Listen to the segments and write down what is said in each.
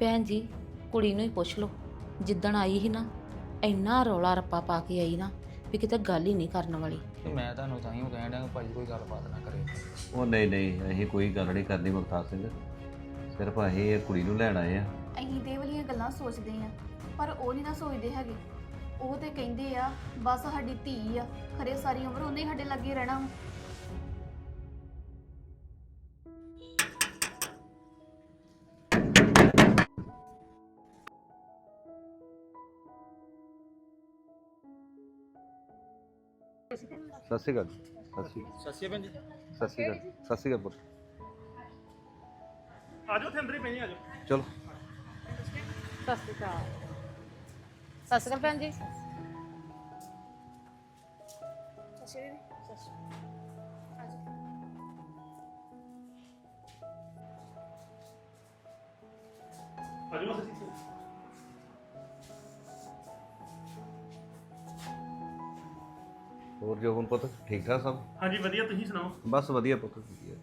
ਭੈਣ ਜੀ ਕੁੜੀ ਨੂੰ ਹੀ ਪੁੱਛ ਲਓ। ਜਿੱਦਣ ਆਈ ਸੀ ਨਾ ਇੰਨਾ ਰੌਲਾ ਰੱਪਾ ਪਾ ਕੇ ਆਈ ਨਾ ਵੀ ਕਿਤੇ ਗੱਲ ਹੀ ਨਹੀਂ ਕਰਨ ਵਾਲੀ। ਤੇ ਮੈਂ ਤੁਹਾਨੂੰ ਤਾਂ ਹੀ ਉਹ ਕਹਿਣ ਡਿਆ ਕਿ ਭਾਜੀ ਕੋਈ ਗੱਲਬਾਤ ਨਾ ਕਰੇ। ਉਹ ਨਹੀਂ ਨਹੀਂ ਅਸੀਂ ਕੋਈ ਗੱਲ ਨਹੀਂ ਕਰਨੀ ਮੁਖਤਾਰ ਸਿੰਘ। ਸਿਰਫ ਅਸੀਂ ਇਹ ਕੁੜੀ ਨੂੰ ਲੈਣ ਆਏ ਆ। ਅਸੀਂ ਤੇ ਇਹ ਵਾਲੀਆਂ ਗੱਲਾਂ ਸੋਚਦੇ ਆ ਪਰ ਉਹ ਨਹੀਂ ਨਾ ਸੋਚਦੇ ਹੈਗੇ। ਉਹ ਤੇ ਕਹਿੰਦੇ ਆ ਬਸ ਸਾਡੀ ਧੀ ਆ ਖਰੇ ਸਾਰੀ ਉਮਰ ਉਹਨੇ ਹੀ ਸਾਡੇ ਲੱਗੇ ਰਹਿਣਾ ਵਾ। ਸਤਿ ਸ਼੍ਰੀ ਅਕਾਲ ਸਤਿ ਸ਼੍ਰੀ ਅਕਾਲ। ਸੱਸੀ ਭੈਣ ਜੀ। ਸਤਿ ਸ਼੍ਰੀ ਅਕਾਲ ਸਤਿ ਸ਼੍ਰੀ ਅਕਾਲ ਪੁੱਤ। ਚਲੋ। ਸਤਿ ਸ਼੍ਰੀ ਅਕਾਲ। ਸਤਿ ਸ਼੍ਰੀ ਅਕਾਲ ਭੈਣ ਜੀ। ਪੁੱਤ? ਠੀਕ ਠਾਕ ਸਭ? ਹਾਂਜੀ ਵਧੀਆ ਤੁਸੀਂ ਸੁਣਾਓ? ਬਸ ਵਧੀਆ ਪੁੱਤ ਵਧੀਆ।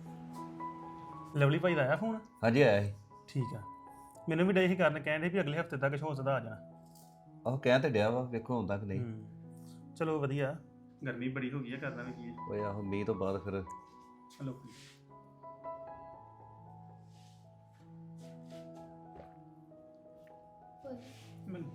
ਲਵਲੀ ਭਾਈ ਦਾ ਆਇਆ ਫੋਨ? ਹਾਂਜੀ ਆਇਆ ਸੀ। ਠੀਕ ਆ। ਮੈਨੂੰ ਵੀ ਡੇ ਹੀ ਕਰਨ ਕਹਿੰਦੇ ਵੀ ਅਗਲੇ ਹਫ਼ਤੇ ਤੱਕ ਸ਼ੋਅ ਸਦਾ ਆ ਜਾਣਾ। ਆਹ ਕਹਿ ਤੇ ਡਿਆ ਵਾ ਵੇਖੋ ਹੁੰਦਾ ਕਿ ਨਹੀਂ। ਹੂੰ। ਚਲੋ ਵਧੀਆ। ਗਰਮੀ ਬੜੀ ਹੋ ਗਈ ਹੈ ਕਰਨਾ ਵੀ ਕੀ ਹੈ ਓਏ ਆਹੋ ਮੀਂਹ ਤੋਂ ਬਾਅਦ ਫਿਰ। ਚਲੋ ਮੈਨੂੰ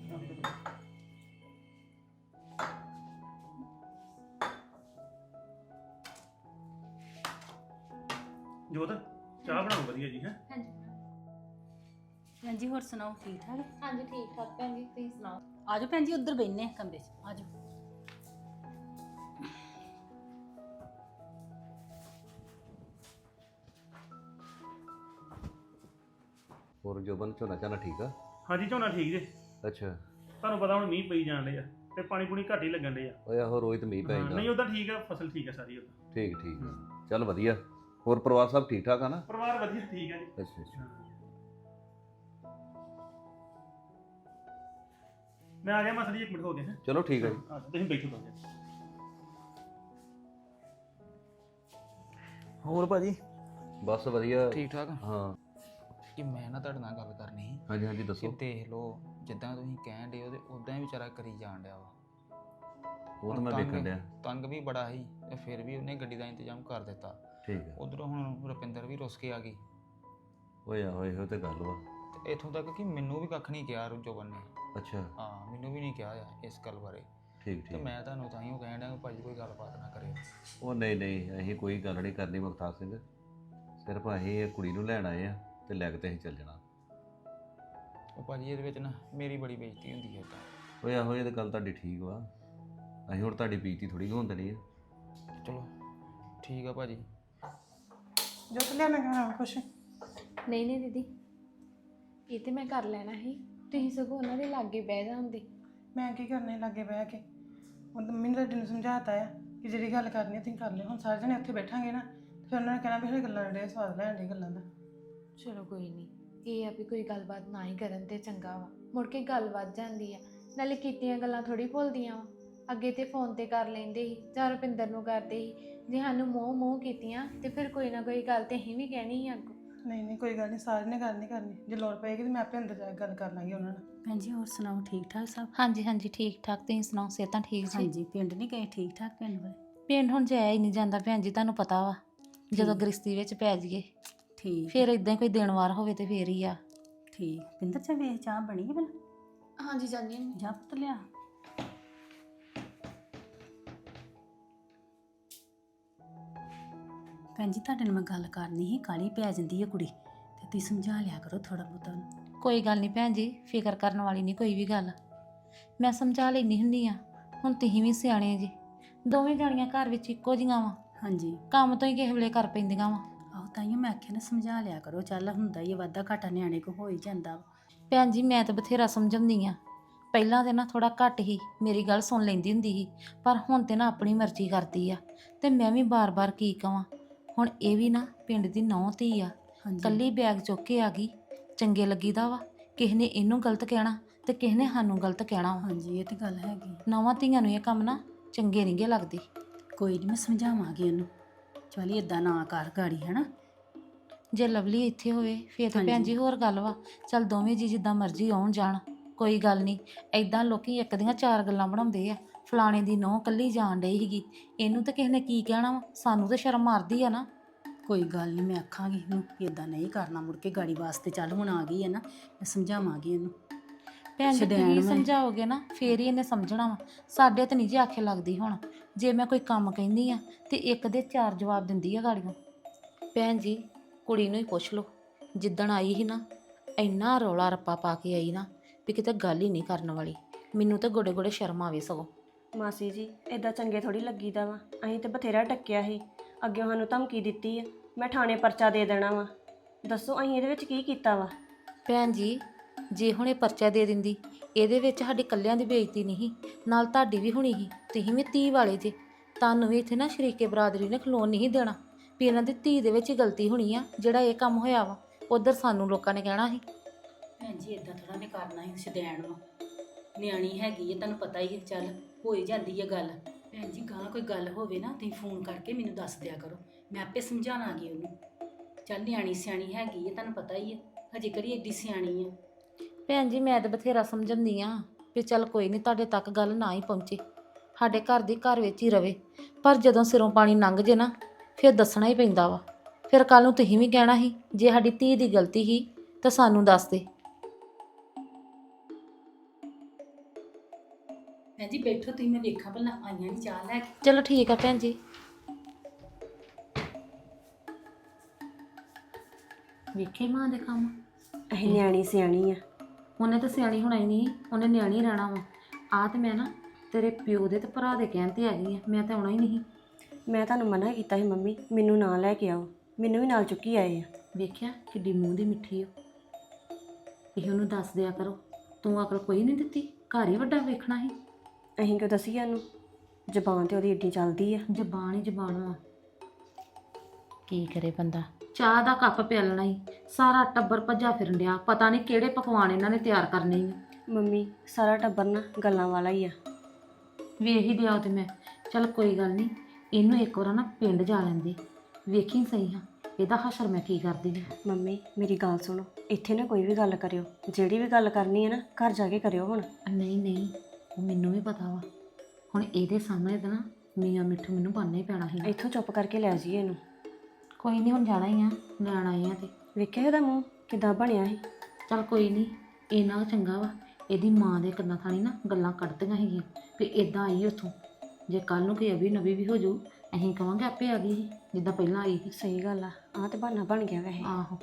ਜੋਤ ਚਾਹ ਬਣਾਓ ਵਧੀਆ ਜੀ ਹੈ? ਭੈਣ ਜੀ ਹੋਰ ਸੁਣਾਓ ਠੀਕ ਠਾਕ? ਹਾਂਜੀ ਠੀਕ ਠਾਕ ਭੈਣ ਜੀ ਤੁਸੀਂ ਸੁਣਾਓ? ਆਜੋ ਭੈਣ ਜੀ ਉੱਧਰ ਬੈਠਨੇ ਆ ਕਮਰੇ 'ਚ ਆਜੋ ਹੋਰ ਜੋਬਨ ਝੋਨਾ ਝਾਨਾ ਠੀਕ ਆ? ਹਾਂਜੀ ਝੋਨਾ ਠੀਕ ਜੇ। ਅੱਛਾ। ਤੁਹਾਨੂੰ ਪਤਾ ਹੁਣ ਮੀਂਹ ਪਈ ਜਾਣ ਡਿਆ ਤੇ ਪਾਣੀ ਪੂਣੀ ਘੱਟ ਹੀ ਲੱਗਣ ਡਿਆ ਓਏ ਆਹੋ ਰੋਜ਼ ਤੇ ਮੀਂਹ ਪੈ ਹਾਂ, ਜਾਂਦਾ। ਨਹੀਂ ਉਹਦਾ ਠੀਕ ਆ ਫਸਲ ਠੀਕ ਆ ਸਾਰੀ ਉਹਦਾ ਠੀਕ ਠੀਕ। ਚੱਲ ਵਧੀਆ। ਹੋਰ ਪਰਿਵਾਰ ਸਭ ਠੀਕ ਠਾਕ ਆ ਨਾ? ਪਰਿਵਾਰ ਵਧੀਆ ਠੀਕ ਆ ਜੀ। ਅੱਛਾ ਅੱਛਾ। ਮੈਂ ਆ ਗਿਆ ਮਸਲੀ ਜੀ ਇੱਕ ਮਿੰਟ ਹੋ ਗਿਆ ਹੈ। ਚਲੋ ਠੀਕ ਹੈ ਜੀ। ਹਾਂ ਤੁਸੀਂ ਬੈਠੋ ਜੀ ਹੋਰ ਭਾਜੀ? ਬਸ ਵਧੀਆ। ਠੀਕ ਠਾਕ ਹਾਂ। ਕਿ ਮੈਂ ਨਾ ਤੁਹਾਡੇ ਨਾਲ ਗੱਲ ਕਰਨੀ ਸੀ। ਹਾਂਜੀ ਹਾਂਜੀ ਕਿ ਦੱਸੋ ਦੇਖ ਲਓ ਜਿੱਦਾਂ ਤੁਸੀਂ ਕਹਿਣ ਡਏ ਹੋ ਤੇ ਉਦਾਂ ਹੀ ਵਿਚਾਰਾ ਕਰੀ ਜਾਣ ਡਿਆ ਵਾ। ਉਹ ਤਾਂ ਮੈਂ ਤੰਗ- ਵੇਖਣ ਡਿਆ। ਤੰਗ ਵੀ ਬੜਾ ਸੀ ਤੇ ਫਿਰ ਵੀ ਉਹਨੇ ਗੱਡੀ ਦਾ ਇੰਤਜ਼ਾਮ ਕਰ ਦਿੱਤਾ। ਠੀਕ ਹੈ ਉਧਰੋਂ ਹੁਣ ਰੁਪਿੰਦਰ ਵੀ ਰੁੱਸ ਕੇ ਆ ਗਈ। ਓਏ ਆਹੋ ਇਹੋ ਤੇ ਗੱਲ ਵਾ। ਤੇ ਇੱਥੋਂ ਤੱਕ ਕਿ ਮੈਨੂੰ ਵੀ ਕੱਖ ਨਹੀਂ ਕਿਹਾ ਜੋਬਨ ਨੇ ਅੱਛਾ। ਹਾਂ ਮੈਨੂੰ ਵੀ ਨਹੀਂ ਕਿਹਾ ਆ ਇਸ ਗੱਲ ਬਾਰੇ। ਠੀਕ ਤੇ ਠੀਕ ਮੈਂ ਤੁਹਾਨੂੰ ਤਾਂ ਹੀ ਉਹ ਕਹਿਣ ਡਿਆ ਕਿ ਭਾਜੀ ਕੋਈ ਗੱਲਬਾਤ ਨਾ ਕਰੇ। ਉਹ ਨਹੀਂ ਨਹੀਂ ਅਸੀਂ ਕੋਈ ਗੱਲ ਨਹੀਂ ਕਰਨੀ ਮੁਖਤਾਰ ਸਿੰਘ। ਸਿਰਫ ਅਸੀਂ ਇਹ ਕੁੜੀ ਨੂੰ ਲੈਣ ਆਏ ਆ ਤੇ ਲੈ ਕੇ ਤੇ ਅਸੀਂ ਚੱਲ ਜਾਣਾ। ਉਹ ਭਾਜੀ ਇਹਦੇ ਵਿੱਚ ਨਾ ਮੇਰੀ ਬੜੀ ਬੇਇੱਜ਼ਤੀ ਹੁੰਦੀ ਹੈ ਤਾਂ। ਓਏ ਆਹੋ ਇਹ ਤਾਂ ਗੱਲ ਤੁਹਾਡੀ ਠੀਕ ਵਾ। ਅਸੀਂ ਹੁਣ ਤੁਹਾਡੀ ਬੀਤੀ ਥੋੜੀ ਹੋਣ ਦੇਣੀ ਆ। ਚਲੋ ਠੀਕ ਆ ਭਾਜੀ। ਜੋਤ ਲਿਆ ਮੈਂ ਕਹਾਂ ਕੁਛ ਨਹੀਂ ਨਹੀਂ ਦੀਦੀ। ਇਹ ਤੇ ਮੈਂ ਕਰ ਲੈਣਾ ਸੀ। ਤੁਸੀਂ ਸਗੋਂ ਉਹਨਾਂ ਦੇ ਲਾਗੇ ਬਹਿ ਜਾਂਦੇ। ਮੈਂ ਕੀ ਕਰਨੇ ਲੱਗੇ ਬਹਿ ਕੇ? ਉਹ ਤਾਂ ਮੈਨੂੰ ਤਾਂ ਨੂੰ ਸਮਝਾਤਾ ਆ ਕਿ ਜਿਹੜੀ ਗੱਲ ਕਰਨੀ ਹੈ ਤੁਸੀਂ ਕਰ ਲਿਓ। ਹੁਣ ਸਾਰੇ ਜਣੇ ਉੱਥੇ ਬੈਠਾਂਗੇ ਨਾ ਤੇ ਫਿਰ ਉਹਨਾਂ ਨੇ ਕਹਿਣਾ ਵੀ ਇਹ ਗੱਲਾਂ ਦੇ ਸਵਾਦ ਲੈਣ ਦੇ ਗੱਲਾਂ ਦਾ। ਚਲੋ ਕੋਈ ਨਹੀਂ। ਇਹ ਆ ਵੀ ਕੋਈ ਗੱਲਬਾਤ ਨਾ ਹੀ ਕਰਨ ਤੇ ਚੰਗਾ ਵਾ। ਮੁੜ ਕੇ ਗੱਲ ਵੱਧ ਜਾਂਦੀ ਆ। ਨਾਲੇ ਕੀਤੀਆਂ ਗੱਲਾਂ ਥੋੜੀ ਭੁੱਲਦੀਆਂ ਵਾ। ਅੱਗੇ ਤੇ ਫੋਨ ਤੇ ਕਰ ਲੈਂਦੇ ਸੀ ਜਾਂ ਰੁਪਿੰਦਰ ਨੂੰ ਕਰਦੇ ਸੀ ਜੇ ਸਾਨੂੰ ਮੋਹ ਮੋਹ ਕੀਤੀਆਂ ਤੇ ਫਿਰ ਕੋਈ ਨਾ ਕੋਈ ਗੱਲ ਤੇ ਅਸੀਂ ਵੀ ਕਹਿਣੀ ਸੀ ਅੱਗੋਂ। ਨਹੀਂ ਨਹੀਂ ਕੋਈ ਗੱਲ ਨਹੀਂ ਸਾਰੇ ਨੇ ਕਰਨੀ ਕਰਨੀ ਜੇ ਲੋੜ ਪਏਗੀ ਤੇ ਮੈਂ ਆਪੇ ਅੰਦਰ ਜਾ ਕੇ ਗੱਲ ਕਰ ਲਾਂਗੀ ਉਹਨਾਂ ਨਾਲ। ਭੈਣ ਜੀ ਹੋਰ ਸੁਣਾਓ ਠੀਕ ਠਾਕ ਸਭ? ਹਾਂਜੀ ਹਾਂਜੀ ਠੀਕ ਠਾਕ ਤੁਸੀਂ ਸੁਣਾਓ ਸਿਹਤਾਂ ਠੀਕ ਜੀ ਹਾਂਜੀ ਪਿੰਡ ਨਹੀਂ ਗਏ ਠੀਕ ਠਾਕ ਪਿੰਡ ਵਾਲੇ? ਪਿੰਡ ਹੁਣ ਜਾਇਆ ਹੀ ਨਹੀਂ ਜਾਂਦਾ ਭੈਣ ਜੀ ਤੁਹਾਨੂੰ ਪਤਾ ਵਾ ਜਦੋਂ। ਗ੍ਰਸਤੀ ਵਿੱਚ ਪੈ ਜਾਈਏ ਠੀਕ। ਫਿਰ ਇਦਾਂ ਕੋਈ ਦਿਨ ਵਾਰ ਹੋਵੇ ਤੇ ਫੇਰ ਹੀ ਆ। ਠੀਕ। ਪਿੰਦਰ ਚਾ ਵੇਖ ਚਾਹ ਬਣੀ ਹੈ ਭਲਾ ਹਾਂਜੀ ਜਾਂਦੀ ਹਾਂ। ਜਾ ਪੁੱਤ ਲਿਆ? ਭੈਣ ਜੀ ਤੁਹਾਡੇ ਨਾਲ ਮੈਂ ਗੱਲ ਕਰਨੀ ਸੀ ਕਾਲੀ ਪੈ ਜਾਂਦੀ ਹੈ ਕੁੜੀ ਤੇ ਤੁਸੀਂ ਸਮਝਾ ਲਿਆ ਕਰੋ ਥੋੜਾ ਬਹੁਤਾ ਉਹਨੂੰ। ਕੋਈ ਗੱਲ ਨਹੀਂ ਭੈਣ ਜੀ ਫਿਕਰ ਕਰਨ ਵਾਲੀ ਨਹੀਂ ਕੋਈ ਵੀ ਗੱਲ। ਮੈਂ ਸਮਝਾ ਲੈਣੀ ਹੁੰਦੀ ਆ ਹੁਣ ਤੁਸੀਂ ਵੀ ਸਿਆਣੇ ਜੀ। ਦੋਵੇਂ ਜਾਣੀਆਂ ਘਰ ਵਿੱਚ ਇੱਕੋ ਜੀਆਂ ਵਾ। ਹਾਂਜੀ। ਕੰਮ ਤੋਂ ਹੀ ਕਿਸੇ ਵੇਲੇ ਕਰ ਪੈਂਦੀਆਂ ਵਾ। ਆਹੋ ਤਾਈਓ ਮੈਂ ਆਖਿਆ ਨਾ ਸਮਝਾ ਲਿਆ ਕਰੋ ਚੱਲ ਹੁੰਦਾ ਹੀ ਹੈ, ਵਾਧਾ ਘਾਟਾ ਨਿਆਣੇ ਕੋ ਹੋ ਹੀ ਜਾਂਦਾ ਵਾ। ਭੈਣ ਜੀ ਮੈਂ ਤਾਂ ਬਥੇਰਾ ਸਮਝਾਉਂਦੀ ਆ। ਪਹਿਲਾਂ ਤੇ ਨਾ ਥੋੜਾ ਘੱਟ ਹੀ ਮੇਰੀ ਗੱਲ ਸੁਣ ਲੈਂਦੀ ਹੁੰਦੀ ਸੀ ਪਰ ਹੁਣ ਤੇ ਨਾ ਆਪਣੀ ਮਰਜ਼ੀ ਕਰਦੀ ਆ। ਤੇ ਮੈਂ ਵੀ ਬਾਰ-ਬਾਰ ਕੀ ਕਵਾਂ? ਹੁਣ ਇਹ ਵੀ ਨਾ ਪਿੰਡ ਦੀ ਨੌਂ ਧੀ ਆ। ਹਾਂਜੀ। ਕੱਲੀ ਬੈਗ ਚੁੱਕ ਕੇ ਆ ਗਈ। ਚੰਗੇ ਲੱਗੀਦਾ ਵਾ। ਕਿਸੇ ਨੇ ਇਹਨੂੰ ਗਲਤ ਕਹਿਣਾ ਤੇ ਕਿਸੇ ਨੇ ਸਾਨੂੰ ਗਲਤ ਕਹਿਣਾ ਵਾ। ਹਾਂਜੀ ਇਹ ਤੇ ਗੱਲ ਹੈਗੀ। ਨਵਾਂ ਧੀਆਂ ਨੂੰ ਇਹ ਕੰਮ ਨਾ ਚੰਗੇ ਨਹੀਂਗੇ ਲੱਗਦੇ। ਕੋਈ ਨਹੀਂ ਮੈਂ ਸਮਝਾਵਾਂਗੀ ਉਹਨੂੰ ਚਲੀ ਇਦਾਂ ਨਾ ਕਰ ਗਾੜੀ ਹੈਨਾ? ਜੇ ਲਵਲੀ ਇੱਥੇ ਹੋਵੇ ਫੇਰ ਤਾਂ ਭੈਣ। ਜੀ ਹੋਰ ਗੱਲ ਵਾ। ਚਲ ਦੋਵੇਂ ਜੀ ਜਿੱਦਾਂ ਮਰਜ਼ੀ ਆਉਣ ਜਾਣ ਕੋਈ ਗੱਲ ਨਹੀਂ ਐਦਾਂ ਲੋਕੀ ਇੱਕ ਦੀਆਂ ਚਾਰ ਗੱਲਾਂ ਬਣਾਉਂਦੇ ਆ। ਫਲਾਣੇ ਦੀ ਨਹੁੰ ਕੱਲੀ ਜਾਣ ਡਈ ਸੀਗੀ। ਇਹਨੂੰ ਤਾਂ ਕਿਸੇ ਨੇ ਕੀ ਕਹਿਣਾ ਵਾ? ਸਾਨੂੰ ਤਾਂ ਸ਼ਰਮ ਮਾਰਦੀ ਆ ਨਾ। ਕੋਈ ਗੱਲ ਨਹੀਂ ਮੈਂ ਆਖਾਂਗੀ ਇਹਨੂੰ ਇਦਾਂ ਨਹੀਂ ਕਰਨਾ ਮੁੜ ਕੇ ਗਾੜੀ ਵਾਸਤੇ ਚੱਲ ਹੁਣ ਆ ਗਈ ਹੈ ਨਾ ਮੈਂ ਸਮਝਾਵਾਂਗੀ ਇਹਨੂੰ। ਭੈਣ ਜੀ ਤੁਸੀਂ ਵਾ ਇਹ। ਸਮਝਾਓਗੇ ਨਾ ਫੇਰ ਹੀ ਇਹਨੇ ਸਮਝਣਾ ਵਾ। ਸਾਡੇ ਤੇ ਨਹੀਂ ਜੀ ਆਖੇ ਲੱਗਦੀ ਹੁਣ। ਜੇ ਮੈਂ ਕੋਈ ਕੰਮ ਕਹਿੰਦੀ ਆ ਤੇ ਇੱਕ ਦੇ ਚਾਰ ਜਵਾਬ ਦਿੰਦੀ ਆ ਗਾੜੀਆਂ ਭੈਣ ਜੀ ਕੁੜੀ ਨੂੰ ਹੀ ਪੁੱਛ ਲਓ। ਜਿੱਦਣ ਆਈ ਸੀ ਨਾ ਇੰਨਾ ਰੌਲਾ ਰੱਪਾ ਪਾ ਕੇ ਆਈ ਨਾ ਵੀ ਕਿਤੇ ਗੱਲ ਹੀ ਨਹੀਂ ਕਰਨ ਵਾਲੀ। ਮੈਨੂੰ ਤਾਂ ਗੋੜੇ ਗੋੜੇ ਸ਼ਰਮ ਆਵੇ ਸਗੋਂ। ਮਾਸੀ ਜੀ ਇਦਾਂ ਚੰਗੇ ਥੋੜੀ ਲੱਗੀਦਾ ਵਾ। ਅਸੀਂ ਤੇ ਬਥੇਰਾ ਟੱਕਿਆ ਸੀ। ਅੱਗੇ ਸਾਨੂੰ ਧਮਕੀ ਦਿੱਤੀ ਆ ਮੈਂ ਥਾਣੇ ਪਰਚਾ ਦੇ ਦੇਣਾ ਵਾ। ਦੱਸੋ ਅਸੀਂ ਇਹਦੇ ਵਿੱਚ ਕੀ ਕੀਤਾ ਵਾ? ਭੈਣ ਜੀ ਜੇ ਹੁਣ ਪਰਚਾ ਦੇ ਦਿੰਦੀ ਇਹਦੇ ਵਿੱਚ ਸਾਡੀ ਕੱਲਿਆਂ ਦੀ ਬੇਇੱਜ਼ਤੀ ਨਹੀਂ ਨਾਲ ਤੁਹਾਡੀ ਵੀ ਹੋਣੀ ਸੀ। ਤੁਸੀਂ ਵੀ ਧੀ ਵਾਲੇ ਜੇ। ਤੁਹਾਨੂੰ ਵੀ ਇੱਥੇ ਨਾ ਸ਼ਰੀਕੇ ਬਰਾਦਰੀ ਨੇ ਖਲੋਣ ਨਹੀਂ ਦੇਣਾ। ਵੀ ਇਹਨਾਂ ਦੀ ਧੀ ਦੇ ਵਿੱਚ ਹੀ ਗਲਤੀ ਹੋਣੀ ਆ ਜਿਹੜਾ ਇਹ ਕੰਮ ਹੋਇਆ ਵਾ ਉਧਰ ਸਾਨੂੰ ਲੋਕਾਂ ਨੇ ਕਹਿਣਾ ਸੀ। ਭੈਣ ਜੀ ਇਦਾਂ ਥੋੜਾ ਨੇ ਕਰਨਾ ਹੀ ਸ਼ਦੈਣ ਵਾ। ਨਿਆਣੀ ਹੈਗੀ ਹੈ ਤੁਹਾਨੂੰ ਪਤਾ ਹੀ ਹੈ ਚੱਲ। ਹੋ ਜਾਂਦੀ ਹੈ ਗੱਲ। ਭੈਣ ਜੀ ਗਾਂ ਕੋਈ ਗੱਲ ਹੋਵੇ ਨਾ, ਤੁਸੀਂ ਫੋਨ ਕਰਕੇ ਮੈਨੂੰ ਦੱਸ ਦਿਆ ਕਰੋ। ਮੈਂ ਆਪੇ ਸਮਝਾਵਾਂਗੀ ਉਹਨੂੰ। ਚੱਲ ਨਿਆਣੀ ਸਿਆਣੀ ਹੈਗੀ ਹੈ ਤੁਹਾਨੂੰ ਪਤਾ ਹੀ ਹੈ ਹਜੇ ਕਿਹੜੀ ਏਡੀ ਸਿਆਣੀ ਹੈ ਭੈਣ ਜੀ, ਮੈਂ ਤਾਂ ਬਥੇਰਾ ਸਮਝਾਉਂਦੀ ਆ ਵੀ ਚੱਲ ਕੋਈ ਨਹੀਂ ਤੁਹਾਡੇ ਤੱਕ ਗੱਲ ਨਾ ਹੀ ਪਹੁੰਚੇ। ਸਾਡੇ ਘਰ ਦੀ ਘਰ ਵਿੱਚ ਹੀ ਰਵੇ। ਪਰ ਜਦੋਂ ਸਿਰੋਂ ਪਾਣੀ ਲੰਘ ਜੇ ਨਾ, ਫਿਰ ਦੱਸਣਾ ਹੀ ਪੈਂਦਾ ਵਾ। ਫਿਰ ਕੱਲ ਨੂੰ ਤੁਸੀਂ ਵੀ ਕਹਿਣਾ ਸੀ, ਜੇ ਸਾਡੀ ਧੀ ਦੀ ਗਲਤੀ ਸੀ, ਤਾਂ ਸਾਨੂੰ ਦੱਸ ਦੇ। ਭੈਣ ਜੀ ਬੈਠੋ ਤੁਸੀਂ ਮੈਂ ਵੇਖਾਂ ਭਲਾ ਆਈਆਂ ਨਹੀਂ ਚਾਹ ਲੈ ਕੇ। ਚਲੋ ਠੀਕ ਆ ਭੈਣ ਜੀ। ਵੇਖੇ ਮਾਂ ਦੇ ਕੰਮ? ਅਸੀਂ ਨਿਆਣੀ ਸਿਆਣੀ ਆ। ਉਹਨੇ ਤਾਂ ਸਿਆਣੀ ਹੋਣਾ ਹੀ ਨਹੀਂ ਉਹਨੇ ਨਿਆਣੀ ਰਹਿਣਾ ਵਾ। ਆ ਤੇ ਮੈਂ ਨਾ ਤੇਰੇ ਪਿਓ ਦੇ ਤੇ ਭਰਾ ਦੇ ਕਹਿਣ ਤੇ ਆ ਗਈ ਆ ਮੈਂ ਤਾਂ ਆਉਣਾ ਹੀ ਨਹੀਂ। ਮੈਂ ਤੁਹਾਨੂੰ ਮਨਾ ਕੀਤਾ ਸੀ ਮੰਮੀ ਮੈਨੂੰ ਨਾ ਲੈ ਕੇ ਆਓ। ਮੈਨੂੰ ਵੀ ਨਾਲ ਚੁੱਕੀ ਆਏ ਆ। ਵੇਖਿਆ ਕਿੱਡੀ ਮੂੰਹ ਦੀ ਮਿੱਠੀ ਓ ਇਹ ਉਹਨੂੰ ਦੱਸ ਦਿਆ ਕਰੋ ਤੂੰ ਅਕਲ ਕੋਈ ਨਹੀਂ ਦਿੱਤੀ ਘਰ ਹੀ ਵੱਡਾ ਵੇਖਣਾ ਸੀ। ਅਸੀਂ ਕਿਉਂ ਦਸੀਏ ਉਹਨੂੰ ਜ਼ਬਾਨ ਤੇ ਉਹਦੀ ਏਡੀ ਚੱਲਦੀ ਆ। ਜ਼ਬਾਨ ਹੀ ਜ਼ਬਾਨ ਵਾ। ਕੀ ਕਰੇ ਬੰਦਾ? ਚਾਹ ਦਾ ਕੱਪ ਪਿਆਲਣਾ ਹੀ ਸਾਰਾ ਟੱਬਰ ਭੱਜਾ ਫਿਰਨ ਡਿਆ। ਪਤਾ ਨਹੀਂ ਕਿਹੜੇ ਪਕਵਾਨ ਇਹਨਾਂ ਨੇ ਤਿਆਰ ਕਰਨੇ ਮੰਮੀ ਸਾਰਾ ਟੱਬਰ ਨਾ ਗੱਲਾਂ ਵਾਲਾ ਹੀ ਆ। ਵੇਖ ਹੀ ਦਿਆ ਉਹ ਤੇ ਮੈਂ। ਚਲ ਕੋਈ ਗੱਲ ਨਹੀਂ। ਇਹਨੂੰ ਇੱਕ ਵਾਰ ਨਾ ਪਿੰਡ ਜਾ ਲੈਂਦੇ। ਵੇਖੀ ਸਹੀ ਹਾਂ। ਇਹਦਾ ਹਸ਼ਰ ਮੈਂ ਕੀ ਕਰਦੀ ਹਾਂ ਮੰਮੀ ਮੇਰੀ ਗੱਲ ਸੁਣੋ। ਇੱਥੇ ਨਾ ਕੋਈ ਵੀ ਗੱਲ ਕਰਿਓ। ਜਿਹੜੀ ਵੀ ਗੱਲ ਕਰਨੀ ਹੈ ਨਾ ਘਰ ਜਾ ਕੇ ਕਰਿਓ ਹੁਣ। ਨਹੀਂ ਨਹੀਂ। ਉਹ ਮੈਨੂੰ ਵੀ ਪਤਾ ਵਾ। ਹੁਣ ਇਹਦੇ ਸਾਹਮਣੇ ਤਾਂ ਨਾ ਮੀਆਂ ਮਿੱਠੂ ਮੈਨੂੰ ਬੰਨ੍ਹਣਾ ਹੀ ਪੈਣਾ ਸੀ ਇੱਥੋਂ ਚੁੱਪ ਕਰਕੇ ਲੈ ਜਾਈਏ ਇਹਨੂੰ। ਕੋਈ ਨਹੀਂ ਹੁਣ ਜਾਣਾ ਹੀ ਆ ਲੈਣ ਆਏ ਆ ਤੇ। ਵੇਖਿਆ ਇਹਦਾ ਮੂੰਹ? ਕਿਦਾਂ ਬਣਿਆ ਸੀ ਚਲ ਕੋਈ ਨਹੀਂ ਇਹਨਾਂ ਚੰਗਾ ਵਾ। ਇਹਦੀ ਮਾਂ ਦੇ ਕੰਨਾਂ ਥਾਣੀ ਨਾ ਗੱਲਾਂ ਕੱਢਦੀਆਂ ਹੈਗੀਆਂ ਵੀ ਇਦਾਂ ਆਈ ਉੱਥੋਂ। ਜੇ ਕੱਲ ਨੂੰ ਕੋਈ ਅਭੀ ਨਵੀ ਵੀ ਹੋ ਜਾਊ ਅਸੀਂ ਕਵਾਂਗੇ ਆਪੇ ਆ ਗਈ ਸੀ, ਜਿੱਦਾਂ ਪਹਿਲਾਂ ਆਈ ਸੀ। ਸਹੀ ਗੱਲ ਆ ਆਹ ਤੇ ਬਹਾਨਾ ਬਣ ਗਿਆ ਵੈਸੇ। ਆਹੋ।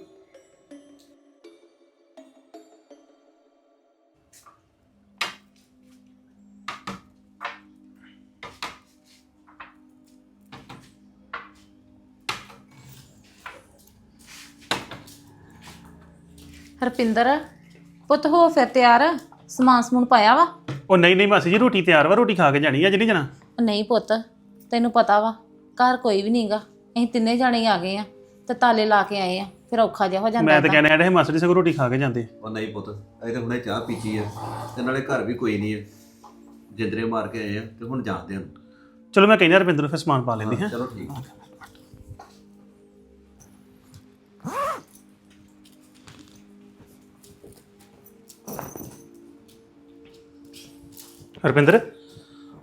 ਹਰਪਿੰਦਰ ਪੁੱਤ ਹੋ ਫਿਰ ਤਿਆਰ ਸਮਾਨ ਸਮੂਨ ਪਾਇਆ ਵਾ? ਉਹ ਨਹੀਂ ਨਹੀਂ ਮਾਸੀ ਜੀ ਰੋਟੀ ਤਿਆਰ ਵਾ ਰੋਟੀ ਖਾ ਕੇ ਜਾਣੀ ਆ ਜਿਹੜੀ ਜਣਾ? ਨਹੀਂ ਪੁੱਤ ਤੈਨੂੰ ਪਤਾ ਵਾ ਘਰ ਕੋਈ ਵੀ ਨਹੀਂਗਾ ਅਸੀਂ ਤਿੰਨੇ ਜਾਣੇ ਹੀ ਆ ਗਏ ਆ ਤੇ ਤਾਲੇ ਲਾ ਕੇ ਆਏ ਆ ਫਿਰ ਔਖਾ ਜਿਹਾ ਹੋ ਜਾਂਦਾ ਮੈਂ ਤਾਂ ਏਦਾਂ। ਕਹਿਣਾ ਮਾਸੀ ਜੀ ਸਗੋਂ ਰੋਟੀ ਖਾ ਕੇ ਜਾਂਦੇ। ਉਹ ਨਹੀਂ ਪੁੱਤ ਅਸੀਂ ਤਾਂ ਹੁਣੇ ਚਾਹ ਪੀਤੀ ਆ ਤੇ ਨਾਲੇ ਘਰ ਵੀ ਕੋਈ ਨਹੀਂ ਆ। ਜਿੰਦਰੇ ਮਾਰ ਕੇ ਆਏ ਆ ਤੇ ਹੁਣ ਜਾਂਦੇ ਹਾਂ ਚਲੋ ਮੈਂ ਕਹਿੰਦਾ ਰਵਿੰਦਰ ਨੂੰ ਫਿਰ ਸਮਾਨ ਪਾ ਲੈਂਦੇ ਹਾਂ ਚਲੋ ਠੀਕ। ਆ। ਰਵਿੰਦਰ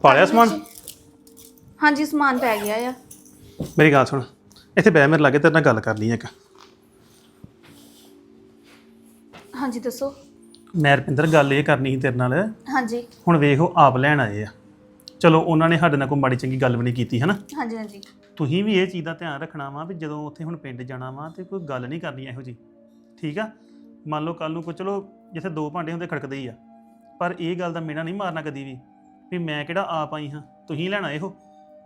ਪਾ ਲਿਆ ਸਮਾਨ? ਹਾਂਜੀ ਸਮਾਨ ਪੈ ਗਿਆ ਆ। ਮੇਰੀ ਗੱਲ ਸੁਣ ਇੱਥੇ ਬੈ ਮੇਰੇ ਲਾਗੇ ਤੇਰੇ ਨਾਲ ਗੱਲ ਕਰਨੀ ਹੈ ਇੱਕ। ਹਾਂਜੀ ਦੱਸੋ। ਮੈਂ ਰਵਿੰਦਰ ਗੱਲ ਇਹ ਕਰਨੀ ਸੀ ਤੇਰੇ ਨਾਲ। ਹਾਂਜੀ। ਹੁਣ ਵੇਖੋ ਆਪ ਲੈਣ ਆਏ ਆ। ਚਲੋ ਉਹਨਾਂ ਨੇ ਸਾਡੇ ਨਾਲ ਕੋਈ ਮਾੜੀ ਚੰਗੀ ਗੱਲ ਵੀ ਨਹੀਂ ਕੀਤੀ ਹਨਾ? ਹਾਂਜੀ ਹਾਂਜੀ। ਤੁਸੀਂ ਵੀ ਇਹ ਚੀਜ਼ ਦਾ ਧਿਆਨ ਰੱਖਣਾ ਵਾ ਵੀ ਜਦੋਂ ਉੱਥੇ ਹੁਣ ਪਿੰਡ ਜਾਣਾ ਵਾ ਤੇ ਕੋਈ ਗੱਲ ਨਹੀਂ ਕਰਨੀ ਇਹੋ ਜੀ ਠੀਕ ਆ? ਮੰਨ ਲਓ ਕੱਲ ਨੂੰ ਕੋਈ ਚਲੋ ਜਿੱਥੇ ਦੋ ਭਾਂਡੇ ਹੁੰਦੇ ਖੜਕਦੇ ਹੀ ਆ। ਪਰ ਇਹ ਗੱਲ ਦਾ ਮੇਣਾ ਨਹੀਂ ਮਾਰਨਾ ਕਦੀ ਵੀ ਵੀ ਮੈਂ ਕਿਹੜਾ ਆਪ ਆਈ ਹਾਂ ਤੁਸੀਂ ਲੈਣਾ ਇਹੋ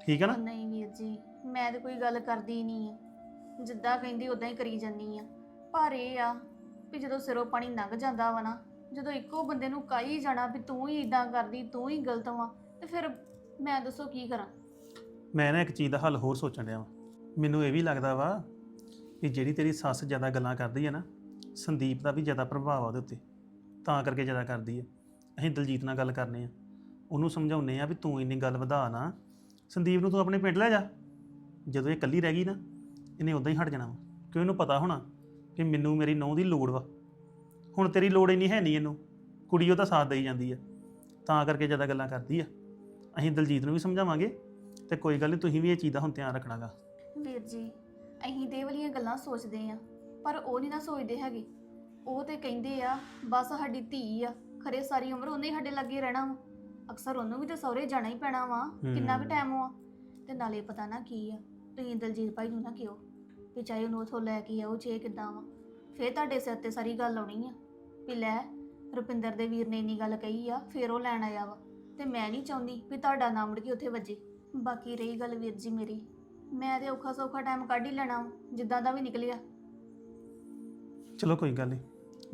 ਠੀਕ ਆ ਨਾ? ਨਹੀਂ ਵੀਰ ਜੀ ਮੈਂ ਤਾਂ ਕੋਈ ਗੱਲ ਕਰਦੀ ਨਹੀਂ ਆ। ਜਿੱਦਾਂ ਕਹਿੰਦੀ ਉਦਾਂ ਹੀ ਕਰੀ ਜਾਂਦੀ ਆ। ਪਰ ਇਹ ਆ ਵੀ ਜਦੋਂ ਸਿਰੋਂ ਪਾਣੀ ਲੰਘ ਜਾਂਦਾ ਵਾ ਨਾ ਜਦੋਂ ਇੱਕੋ ਬੰਦੇ ਨੂੰ ਕਾਈ ਜਾਣਾ ਵੀ ਤੂੰ ਹੀ ਇਦਾਂ ਕਰਦੀ ਤੂੰ ਹੀ ਗਲਤ ਵਾ ਤੇ ਫਿਰ ਮੈਂ ਦੱਸੋ ਕੀ ਕਰਾਂ? ਮੈਂ ਨਾ ਇੱਕ ਚੀਜ਼ ਦਾ ਹੱਲ ਹੋਰ ਸੋਚਣ ਡਿਆ ਵਾਂ। ਮੈਨੂੰ ਇਹ ਵੀ ਲੱਗਦਾ ਵਾ ਵੀ ਜਿਹੜੀ ਤੇਰੀ ਸੱਸ ਜ਼ਿਆਦਾ ਗੱਲਾਂ ਕਰਦੀ ਹੈ ਨਾ ਸੰਦੀਪ ਦਾ ਵੀ ਜ਼ਿਆਦਾ ਪ੍ਰਭਾਵ ਆ ਉਹਦੇ ਉੱਤੇ ਤਾਂ ਕਰਕੇ ਜ਼ਿਆਦਾ ਕਰਦੀ ਹੈ ਅਸੀਂ ਦਲਜੀਤ ਨਾਲ ਗੱਲ ਕਰਨੇ ਆ। ਉਹਨੂੰ ਸਮਝਾਉਨੇ ਆ ਵੀ ਤੂੰ ਇੰਨੀ ਗੱਲ ਵਧਾ ਨਾ। ਸੰਦੀਪ ਨੂੰ ਤੂੰ ਆਪਣੇ ਪਿੰਡ ਲੈ ਜਾ। ਜਦੋਂ ਇਹ ਇਕੱਲੀ ਰਹਿ ਗਈ ਨਾ, ਇਹਨੇ ਉਦਾਂ ਹੀ ਹਟ ਜਾਣਾ ਵਾ। ਕਿ ਉਹਨੂੰ ਪਤਾ ਹੋਣਾ ਕਿ ਮੈਨੂੰ ਮੇਰੀ ਨੌਂ ਦੀ ਲੋੜ ਵਾ। ਹੁਣ ਤੇਰੀ ਲੋੜ ਇੰਨੀ ਹੈ ਨਹੀਂ ਇਹਨੂੰ। ਕੁੜੀ ਉਹਦਾ ਸਾਥ ਦੇਈ ਜਾਂਦੀ ਆ। ਤਾਂ ਕਰਕੇ ਜ਼ਿਆਦਾ ਗੱਲਾਂ ਕਰਦੀ ਆ। ਅਸੀਂ ਦਲਜੀਤ ਨੂੰ ਵੀ ਸਮਝਾਵਾਂਗੇ ਤੇ ਕੋਈ ਗੱਲ ਨਹੀਂ ਤੁਸੀਂ ਵੀ ਇਹ ਚੀਜ਼ ਦਾ ਹੁਣ ਧਿਆਨ ਰੱਖਣਾਗਾ। ਵੀਰ ਜੀ, ਅਸੀਂ ਦੇ ਵਾਲੀਆਂ ਗੱਲਾਂ ਸੋਚਦੇ ਆ, ਪਰ ਉਹ ਨਹੀਂ ਨਾ ਸੋਚਦੇ ਹੈਗੇ। ਉਹ ਤੇ ਕਹਿੰਦੇ ਆ, ਬਸ ਸਾਡੀ ਧੀ ਆ। ਖਰੇ ਸਾਰੀ ਉਮਰ ਉਹਨੇ ਹੀ ਸਾਡੇ ਲੱਗੇ ਰਹਿਣਾ ਵਾ। ਅਕਸਰ ਉਹਨੂੰ ਵੀ ਤੇ ਸਹੁਰੇ ਜਾਣਾ ਹੀ ਪੈਣਾ ਵਾ ਕਿੰਨਾ ਕੁ ਹੂੰ। ਟਾਈਮ ਆ ਤੇ ਨਾਲੇ ਪਤਾ ਨਾ ਕੀ ਆ ਤੁਸੀਂ ਦਲਜੀਤ ਭਾਈ ਨੂੰ ਨਾ ਕਿਹੋ ਵੀ ਚਾਹੇ ਉਹਨੂੰ ਉਥੋਂ ਲੈ ਕੇ ਆਓ ਚੇ ਕਿਦਾਂ ਵਾ। ਫੇਰ ਤੁਹਾਡੇ ਸਿਰ ਤੇ ਸਾਰੀ ਗੱਲ ਆਉਣੀ ਆ। ਵੀ ਲੈ ਰੁਪਿੰਦਰ ਦੇ ਵੀਰ ਨੇ ਇੰਨੀ ਗੱਲ ਕਹੀ ਆ ਫੇਰ ਉਹ ਲੈਣ ਆਇਆ ਵਾ। ਤੇ ਮੈਂ ਨਹੀਂ ਚਾਹੁੰਦੀ ਵੀ ਤੁਹਾਡਾ ਨਾਮ ਮੁੜ ਕੇ ਉੱਥੇ ਵੱਜੇ। ਬਾਕੀ ਰਹੀ ਗੱਲ ਵੀਰ ਜੀ ਮੇਰੀ। ਮੈਂ ਤੇ ਔਖਾ ਸੌਖਾ ਟਾਈਮ ਕੱਢ ਹੀ ਲੈਣਾ ਵਾ, ਜਿੱਦਾਂ ਦਾ ਵੀ ਨਿਕਲਿਆ। ਚਲੋ ਕੋਈ ਗੱਲ ਨਹੀਂ